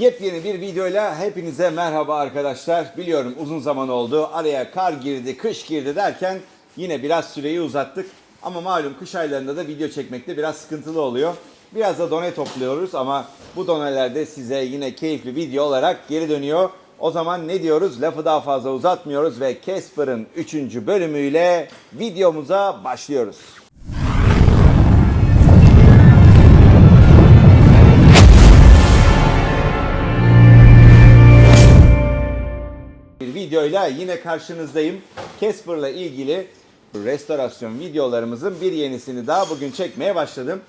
Yepyeni bir videoyla hepinize merhaba arkadaşlar. Biliyorum uzun zaman oldu. Araya kar girdi, kış girdi derken yine biraz süreyi uzattık. Ama malum kış aylarında da video çekmekte biraz sıkıntılı oluyor. Biraz da done topluyoruz ama bu doneler de size yine keyifli video olarak geri dönüyor. O zaman ne diyoruz? Lafı daha fazla uzatmıyoruz ve Casper'ın 3. bölümüyle videomuza başlıyoruz. Bir videoyla yine karşınızdayım. Casper'la ilgili restorasyon videolarımızın bir yenisini daha bugün çekmeye başladım.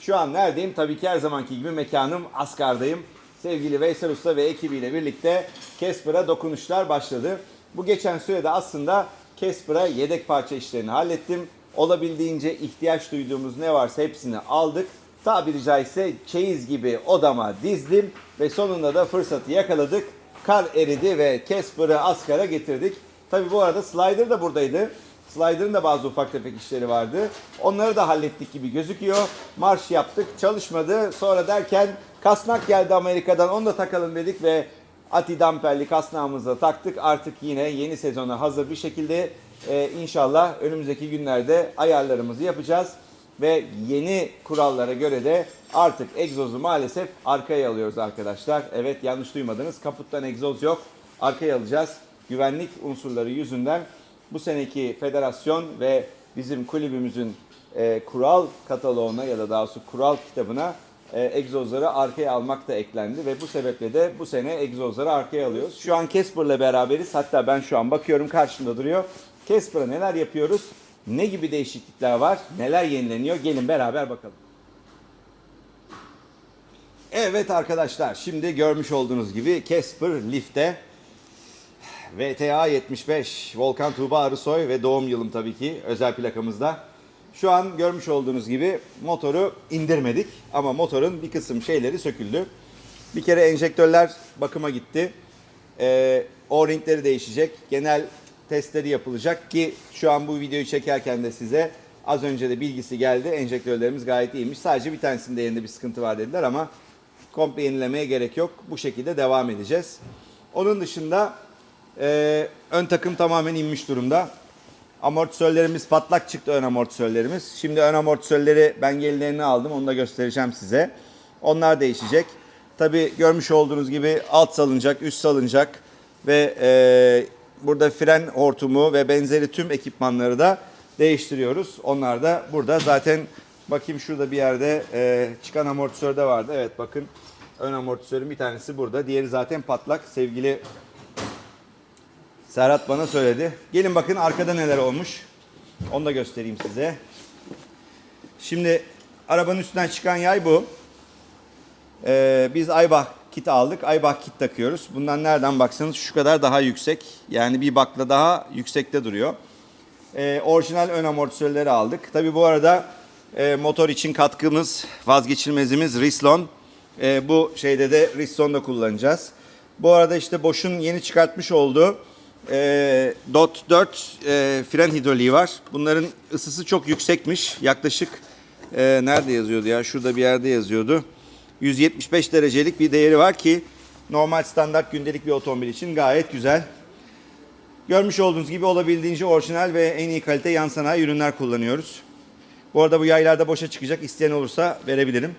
Şu an neredeyim? Tabii ki her zamanki gibi mekanım Askar'dayım. Sevgili Veysel Usta ve ekibiyle birlikte Casper'a dokunuşlar başladı. Bu geçen sürede aslında Casper'a yedek parça işlerini hallettim. Olabildiğince ihtiyaç duyduğumuz ne varsa hepsini aldık. Tabiri caizse çeyiz gibi odama dizdim ve sonunda da fırsatı yakaladık. Kar eridi ve Casper'ı Askar'a getirdik. Tabi bu arada Slider da buradaydı. Slider'ın da bazı ufak tefek işleri vardı. Onları da hallettik gibi gözüküyor. Marş yaptık, çalışmadı. Sonra derken kasnak geldi Amerika'dan, onu da takalım dedik ve Ati damperli kasnağımızı taktık. Artık yine yeni sezona hazır bir şekilde e, inşallah önümüzdeki günlerde ayarlarımızı yapacağız. Ve yeni kurallara göre de artık egzozu maalesef arkaya alıyoruz arkadaşlar. Evet yanlış duymadınız. Kaputtan egzoz yok. Arkaya alacağız. Güvenlik unsurları yüzünden bu seneki federasyon ve bizim kulübümüzün e, kural kataloğuna ya da daha doğrusu kural kitabına e, egzozları arkaya almak da eklendi ve bu sebeple de bu sene egzozları arkaya alıyoruz. Şu an Casper'la beraberiz. Hatta ben şu an bakıyorum karşımda duruyor. Casper'a neler yapıyoruz? Ne gibi değişiklikler var? Neler yenileniyor? Gelin beraber bakalım. Evet arkadaşlar şimdi görmüş olduğunuz gibi Casper Lift'te VTA 75 Volkan Tuğba Arısoy ve doğum yılım tabii ki özel plakamızda. Şu an görmüş olduğunuz gibi motoru indirmedik ama motorun bir kısım şeyleri söküldü. Bir kere enjektörler bakıma gitti. Ee, O-ringleri değişecek. Genel testleri yapılacak ki şu an bu videoyu çekerken de size az önce de bilgisi geldi. Enjektörlerimiz gayet iyiymiş. Sadece bir tanesinde yerinde bir sıkıntı var dediler ama komple yenilemeye gerek yok. Bu şekilde devam edeceğiz. Onun dışında e, ön takım tamamen inmiş durumda. Amortisörlerimiz patlak çıktı ön amortisörlerimiz. Şimdi ön amortisörleri ben yenilerini aldım. Onu da göstereceğim size. Onlar değişecek. Tabi görmüş olduğunuz gibi alt salıncak, üst salıncak ve e, burada fren hortumu ve benzeri tüm ekipmanları da değiştiriyoruz. Onlar da burada zaten bakayım şurada bir yerde e, çıkan amortisör de vardı. Evet bakın ön amortisörün bir tanesi burada. Diğeri zaten patlak. Sevgili Serhat bana söyledi. Gelin bakın arkada neler olmuş. Onu da göstereyim size. Şimdi arabanın üstünden çıkan yay bu. Ee, biz Aybach kit aldık. Aybach kit takıyoruz. Bundan nereden baksanız şu kadar daha yüksek. Yani bir bakla daha yüksekte duruyor. Ee, orijinal ön amortisörleri aldık. Tabi bu arada e, motor için katkımız, vazgeçilmezimiz Rislon. E, bu şeyde de Rislon da kullanacağız. Bu arada işte Bosch'un yeni çıkartmış olduğu e, DOT 4 e, fren hidroliği var. Bunların ısısı çok yüksekmiş. Yaklaşık e, nerede yazıyordu ya? Şurada bir yerde yazıyordu. 175 derecelik bir değeri var ki normal standart gündelik bir otomobil için gayet güzel. Görmüş olduğunuz gibi olabildiğince orijinal ve en iyi kalite yan sanayi ürünler kullanıyoruz. Bu arada bu yaylarda boşa çıkacak. İsteyen olursa verebilirim.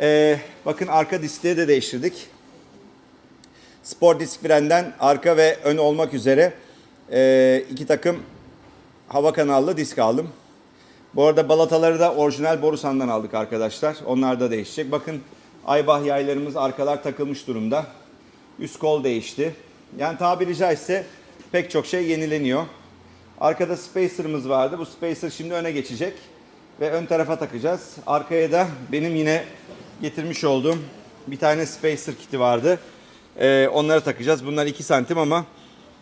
Ee, bakın arka diskleri de değiştirdik. Spor disk frenden arka ve ön olmak üzere e, iki takım hava kanallı disk aldım. Bu arada balataları da orijinal Borusan'dan aldık arkadaşlar. Onlar da değişecek. Bakın Aybah yaylarımız arkalar takılmış durumda. Üst kol değişti. Yani tabiri caizse pek çok şey yenileniyor. Arkada spacer'ımız vardı. Bu spacer şimdi öne geçecek. Ve ön tarafa takacağız. Arkaya da benim yine getirmiş olduğum bir tane spacer kiti vardı. Ee, onları takacağız. Bunlar 2 santim ama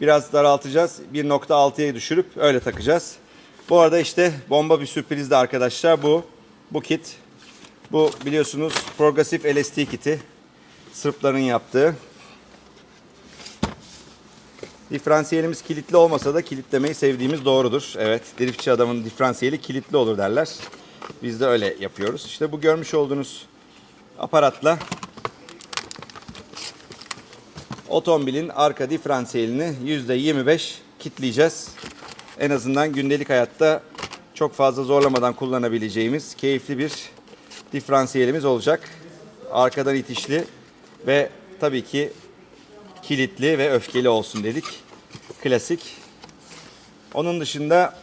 biraz daraltacağız. 1.6'ya düşürüp öyle takacağız. Bu arada işte bomba bir sürpriz de arkadaşlar bu. Bu kit. Bu biliyorsunuz progresif LST kiti. Sırpların yaptığı. Diferansiyelimiz kilitli olmasa da kilitlemeyi sevdiğimiz doğrudur. Evet, driftçi adamın diferansiyeli kilitli olur derler. Biz de öyle yapıyoruz. İşte bu görmüş olduğunuz aparatla otomobilin arka diferansiyelini %25 kitleyeceğiz. En azından gündelik hayatta çok fazla zorlamadan kullanabileceğimiz keyifli bir diferansiyelimiz olacak. Arkadan itişli ve tabii ki kilitli ve öfkeli olsun dedik. Klasik. Onun dışında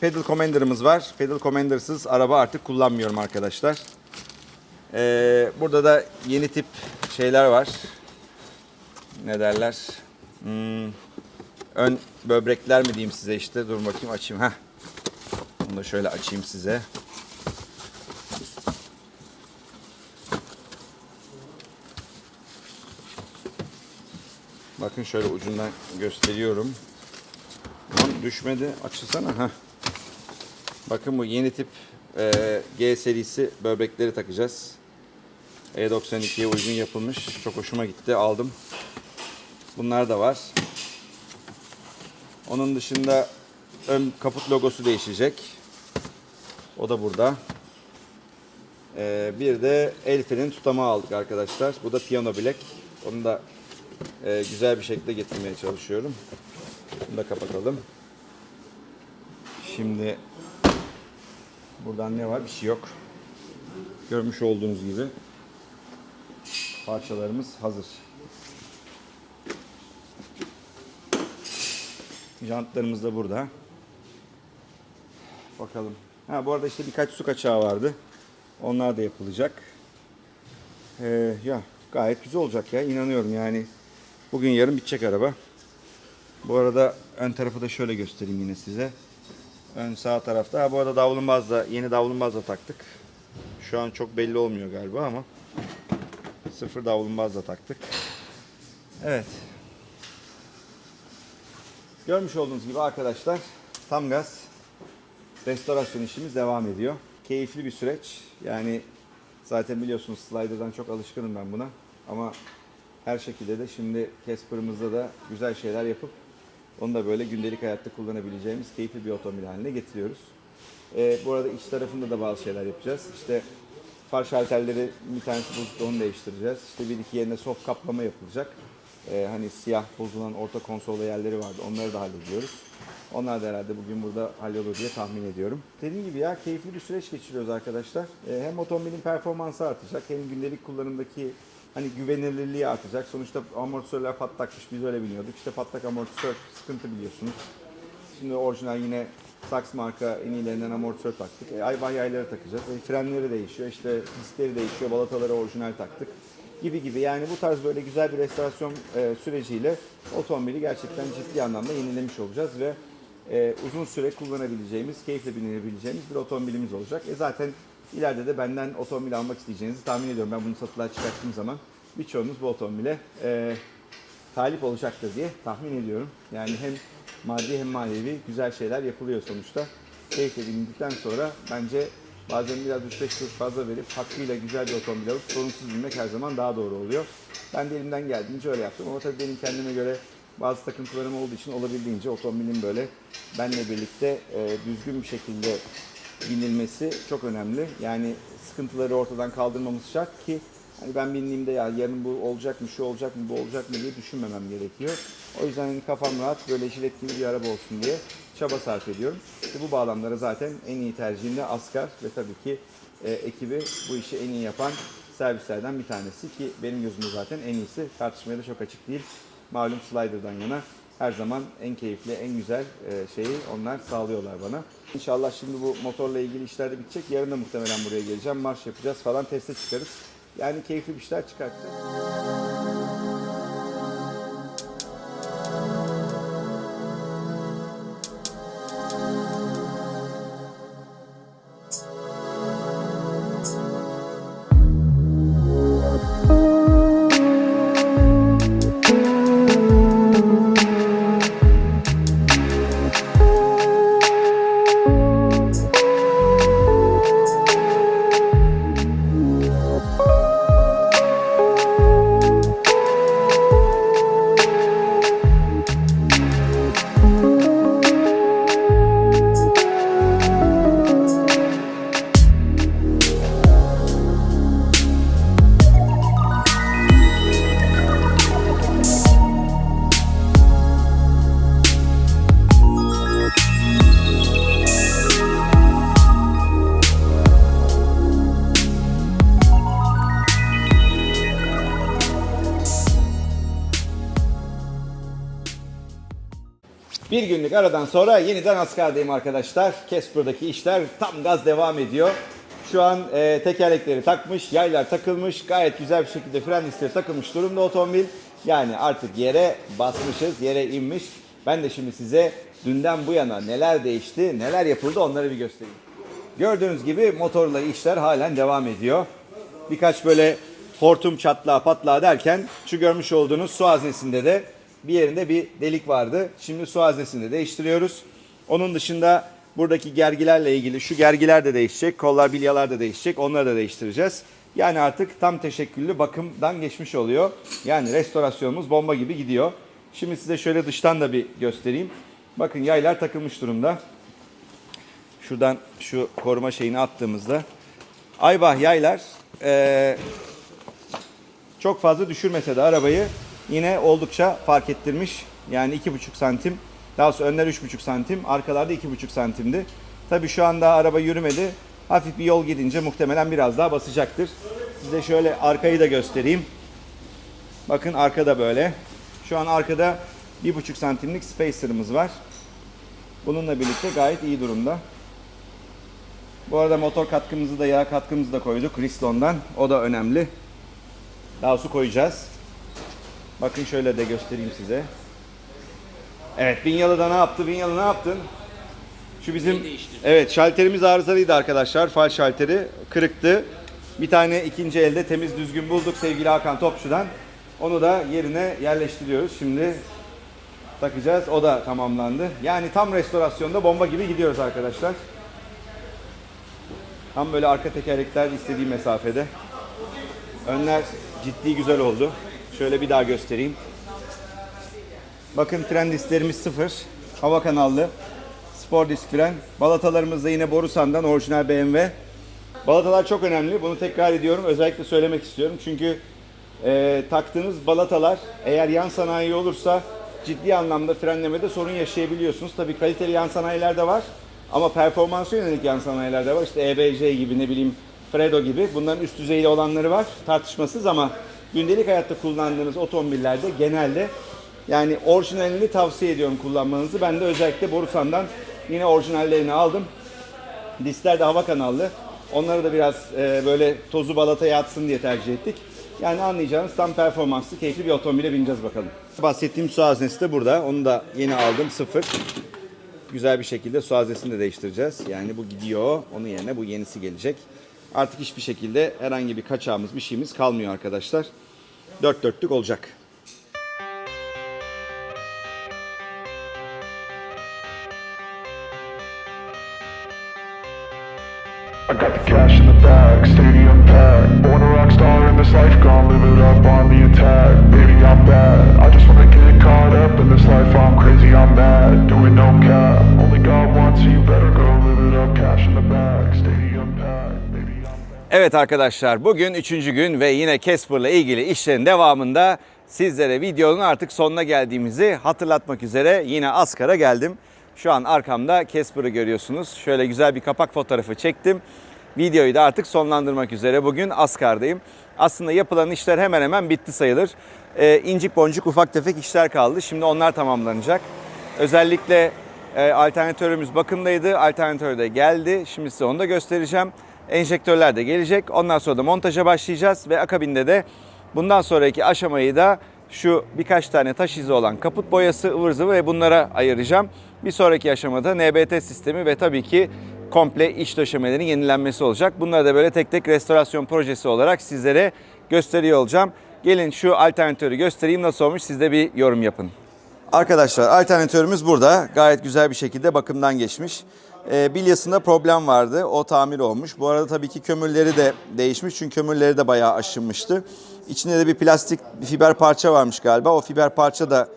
pedal commander'ımız var. Pedal commander'sız araba artık kullanmıyorum arkadaşlar. Ee, burada da yeni tip şeyler var. Ne derler? Hmm, ön böbrekler mi diyeyim size işte. Dur bakayım açayım. Heh. Bunu da şöyle açayım size. Bakın şöyle ucundan gösteriyorum. Lan düşmedi. Açılsana. Heh. Bakın bu yeni tip e, G serisi böbrekleri takacağız. E92'ye uygun yapılmış. Çok hoşuma gitti. Aldım. Bunlar da var. Onun dışında ön kaput logosu değişecek. O da burada. Ee, bir de el freni tutamağı aldık arkadaşlar. Bu da Piano Black. Onu da e, güzel bir şekilde getirmeye çalışıyorum. Bunu da kapatalım. Şimdi buradan ne var? Bir şey yok. Görmüş olduğunuz gibi parçalarımız hazır. Jantlarımız da burada. Bakalım. Ha bu arada işte birkaç su kaçağı vardı. Onlar da yapılacak. Ee, ya gayet güzel olacak ya. inanıyorum yani. Bugün yarın bitecek araba. Bu arada ön tarafı da şöyle göstereyim yine size. Ön sağ tarafta. Ha, bu arada davlumbaz da yeni davlumbaz da taktık. Şu an çok belli olmuyor galiba ama sıfır davlumbaz da taktık. Evet. Görmüş olduğunuz gibi arkadaşlar tam gaz restorasyon işimiz devam ediyor. Keyifli bir süreç. Yani zaten biliyorsunuz slider'dan çok alışkınım ben buna. Ama her şekilde de şimdi Casper'ımızda da güzel şeyler yapıp onu da böyle gündelik hayatta kullanabileceğimiz keyifli bir otomobil haline getiriyoruz. Ee, bu arada iç tarafında da bazı şeyler yapacağız. İşte far şalterleri bir tanesi bozuktu onu değiştireceğiz. İşte bir iki yerine soft kaplama yapılacak. Ee, hani siyah bozulan orta konsolda yerleri vardı. Onları da hallediyoruz. Onlar da herhalde bugün burada hallolur diye tahmin ediyorum. Dediğim gibi ya keyifli bir süreç geçiriyoruz arkadaşlar. Ee, hem otomobilin performansı artacak hem gündelik kullanımdaki hani güvenilirliği artacak. Sonuçta amortisörler patlakmış biz öyle biliyorduk. İşte patlak amortisör sıkıntı biliyorsunuz. Şimdi orijinal yine Saks marka en iyilerinden amortisör taktık. E, ayvah yayları takacağız. E, frenleri değişiyor. İşte diskleri değişiyor. Balataları orijinal taktık. Gibi gibi. Yani bu tarz böyle güzel bir restorasyon e, süreciyle otomobili gerçekten ciddi anlamda yenilemiş olacağız ve e, uzun süre kullanabileceğimiz, keyifle binebileceğimiz bir otomobilimiz olacak. E zaten ileride de benden otomobil almak isteyeceğinizi tahmin ediyorum. Ben bunu satılığa çıkarttığım zaman birçoğunuz bu otomobile e, talip olacaktır diye tahmin ediyorum. Yani hem maddi hem manevi güzel şeyler yapılıyor sonuçta. Keyifle bindikten sonra bence bazen biraz 3-5 kuruş fazla verip hakkıyla güzel bir otomobil alıp sorunsuz binmek her zaman daha doğru oluyor. Ben de elimden geldiğince öyle yaptım ama tabii benim kendime göre bazı takıntılarım olduğu için olabildiğince otomobilin böyle benle birlikte e, düzgün bir şekilde binilmesi çok önemli. Yani sıkıntıları ortadan kaldırmamız şart ki hani ben bindiğimde ya yarın bu olacak mı, şu olacak mı, bu olacak mı diye düşünmemem gerekiyor. O yüzden hani kafam rahat, böyle jilet bir araba olsun diye çaba sarf ediyorum. İşte bu bağlamlara zaten en iyi tercihim de Asgar ve tabii ki e, ekibi bu işi en iyi yapan servislerden bir tanesi ki benim gözümde zaten en iyisi. Tartışmaya da çok açık değil. Malum Slider'dan yana her zaman en keyifli, en güzel e, şeyi onlar sağlıyorlar bana. İnşallah şimdi bu motorla ilgili işler de bitecek. Yarın da muhtemelen buraya geleceğim. Marş yapacağız falan teste çıkarız. Yani keyifli bir işler çıkartacağız. Bir günlük aradan sonra yeniden Asgard'dayım arkadaşlar. Casper'daki işler tam gaz devam ediyor. Şu an e, tekerlekleri takmış, yaylar takılmış, gayet güzel bir şekilde fren dizleri takılmış durumda otomobil. Yani artık yere basmışız, yere inmiş. Ben de şimdi size dünden bu yana neler değişti, neler yapıldı onları bir göstereyim. Gördüğünüz gibi motorla işler halen devam ediyor. Birkaç böyle hortum çatlağı patlağı derken şu görmüş olduğunuz su haznesinde de bir yerinde bir delik vardı. Şimdi su haznesini de değiştiriyoruz. Onun dışında buradaki gergilerle ilgili şu gergiler de değişecek. Kollar bilyalar da değişecek. Onları da değiştireceğiz. Yani artık tam teşekküllü bakımdan geçmiş oluyor. Yani restorasyonumuz bomba gibi gidiyor. Şimdi size şöyle dıştan da bir göstereyim. Bakın yaylar takılmış durumda. Şuradan şu koruma şeyini attığımızda Aybah yaylar eee, çok fazla düşürmese de arabayı yine oldukça fark ettirmiş. Yani 2,5 santim. Daha sonra önler 3,5 santim. Arkalarda 2,5 santimdi. Tabi şu anda araba yürümedi. Hafif bir yol gidince muhtemelen biraz daha basacaktır. Size şöyle arkayı da göstereyim. Bakın arkada böyle. Şu an arkada 1,5 santimlik spacer'ımız var. Bununla birlikte gayet iyi durumda. Bu arada motor katkımızı da yağ katkımızı da koyduk Rislon'dan. O da önemli. Daha su koyacağız. Bakın şöyle de göstereyim size. Evet Binyalı'da ne yaptı? Binyalı ne yaptın? Şu bizim evet şalterimiz arızalıydı arkadaşlar. Fal şalteri kırıktı. Bir tane ikinci elde temiz düzgün bulduk sevgili Hakan Topçu'dan. Onu da yerine yerleştiriyoruz. Şimdi takacağız. O da tamamlandı. Yani tam restorasyonda bomba gibi gidiyoruz arkadaşlar. Tam böyle arka tekerlekler istediği mesafede. Önler ciddi güzel oldu. Şöyle bir daha göstereyim. Bakın fren disklerimiz sıfır. Hava kanallı. Spor disk fren. Balatalarımız da yine Borusan'dan orijinal BMW. Balatalar çok önemli. Bunu tekrar ediyorum. Özellikle söylemek istiyorum. Çünkü e, taktığınız balatalar eğer yan sanayi olursa ciddi anlamda frenlemede sorun yaşayabiliyorsunuz. Tabii kaliteli yan sanayiler de var. Ama performansa yönelik yan sanayiler de var. İşte EBC gibi ne bileyim Fredo gibi bunların üst düzeyli olanları var. Tartışmasız ama gündelik hayatta kullandığınız otomobillerde genelde yani orijinalini tavsiye ediyorum kullanmanızı. Ben de özellikle Borusan'dan yine orijinallerini aldım. Diskler de hava kanallı. Onları da biraz e, böyle tozu balataya atsın diye tercih ettik. Yani anlayacağınız tam performanslı, keyifli bir otomobile bineceğiz bakalım. Bahsettiğim su haznesi de burada. Onu da yeni aldım, sıfır. Güzel bir şekilde su haznesini de değiştireceğiz. Yani bu gidiyor, onun yerine bu yenisi gelecek. Artık hiçbir şekilde herhangi bir kaçağımız, bir şeyimiz kalmıyor arkadaşlar. Dört dörtlük olacak. I got the cash in the bag, stadium packed. Born a rock star in this life, gone live it up on the attack. Baby, I'm bad. I just wanna get caught up in this life. I'm crazy, I'm mad. Doing no cap. Only God wants you, better go live it up. Cash in the bag, stadium Evet arkadaşlar bugün üçüncü gün ve yine Casper'la ilgili işlerin devamında sizlere videonun artık sonuna geldiğimizi hatırlatmak üzere yine Askar'a geldim. Şu an arkamda Casper'ı görüyorsunuz. Şöyle güzel bir kapak fotoğrafı çektim. Videoyu da artık sonlandırmak üzere bugün Askar'dayım. Aslında yapılan işler hemen hemen bitti sayılır. Ee, incik boncuk ufak tefek işler kaldı. Şimdi onlar tamamlanacak. Özellikle e, alternatörümüz bakımdaydı. Alternatör de geldi. Şimdi size onu da göstereceğim. Enjektörler de gelecek. Ondan sonra da montaja başlayacağız ve akabinde de bundan sonraki aşamayı da şu birkaç tane taş izi olan kaput boyası, ıvır zıvır ve bunlara ayıracağım. Bir sonraki aşamada NBT sistemi ve tabii ki komple iç döşemelerin yenilenmesi olacak. Bunları da böyle tek tek restorasyon projesi olarak sizlere gösteriyor olacağım. Gelin şu alternatörü göstereyim nasıl olmuş siz de bir yorum yapın. Arkadaşlar alternatörümüz burada. Gayet güzel bir şekilde bakımdan geçmiş. E, bilyasında problem vardı. O tamir olmuş. Bu arada tabii ki kömürleri de değişmiş. Çünkü kömürleri de bayağı aşınmıştı. İçinde de bir plastik bir fiber parça varmış galiba. O fiber parça da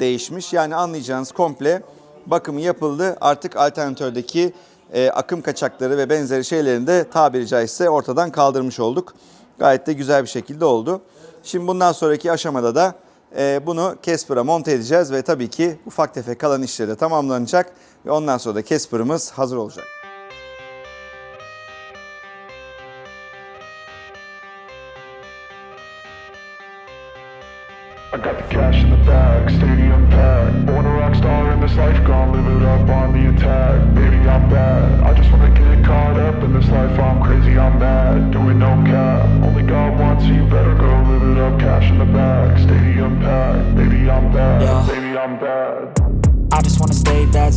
değişmiş. Yani anlayacağınız komple bakımı yapıldı. Artık alternatördeki e, akım kaçakları ve benzeri şeylerini de tabiri caizse ortadan kaldırmış olduk. Gayet de güzel bir şekilde oldu. Şimdi bundan sonraki aşamada da bunu Casper'a monte edeceğiz ve tabii ki ufak tefek kalan işleri de tamamlanacak ve ondan sonra da Casper'ımız hazır olacak. I got the cash in the bag,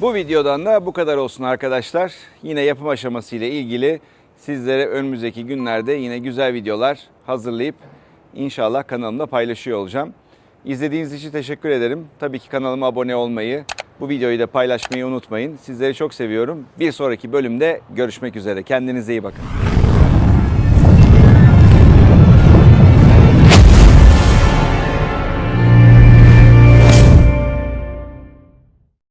Bu videodan da bu kadar olsun arkadaşlar. Yine yapım aşaması ile ilgili sizlere önümüzdeki günlerde yine güzel videolar hazırlayıp inşallah kanalımda paylaşıyor olacağım. İzlediğiniz için teşekkür ederim. Tabii ki kanalıma abone olmayı, bu videoyu da paylaşmayı unutmayın. Sizleri çok seviyorum. Bir sonraki bölümde görüşmek üzere. Kendinize iyi bakın.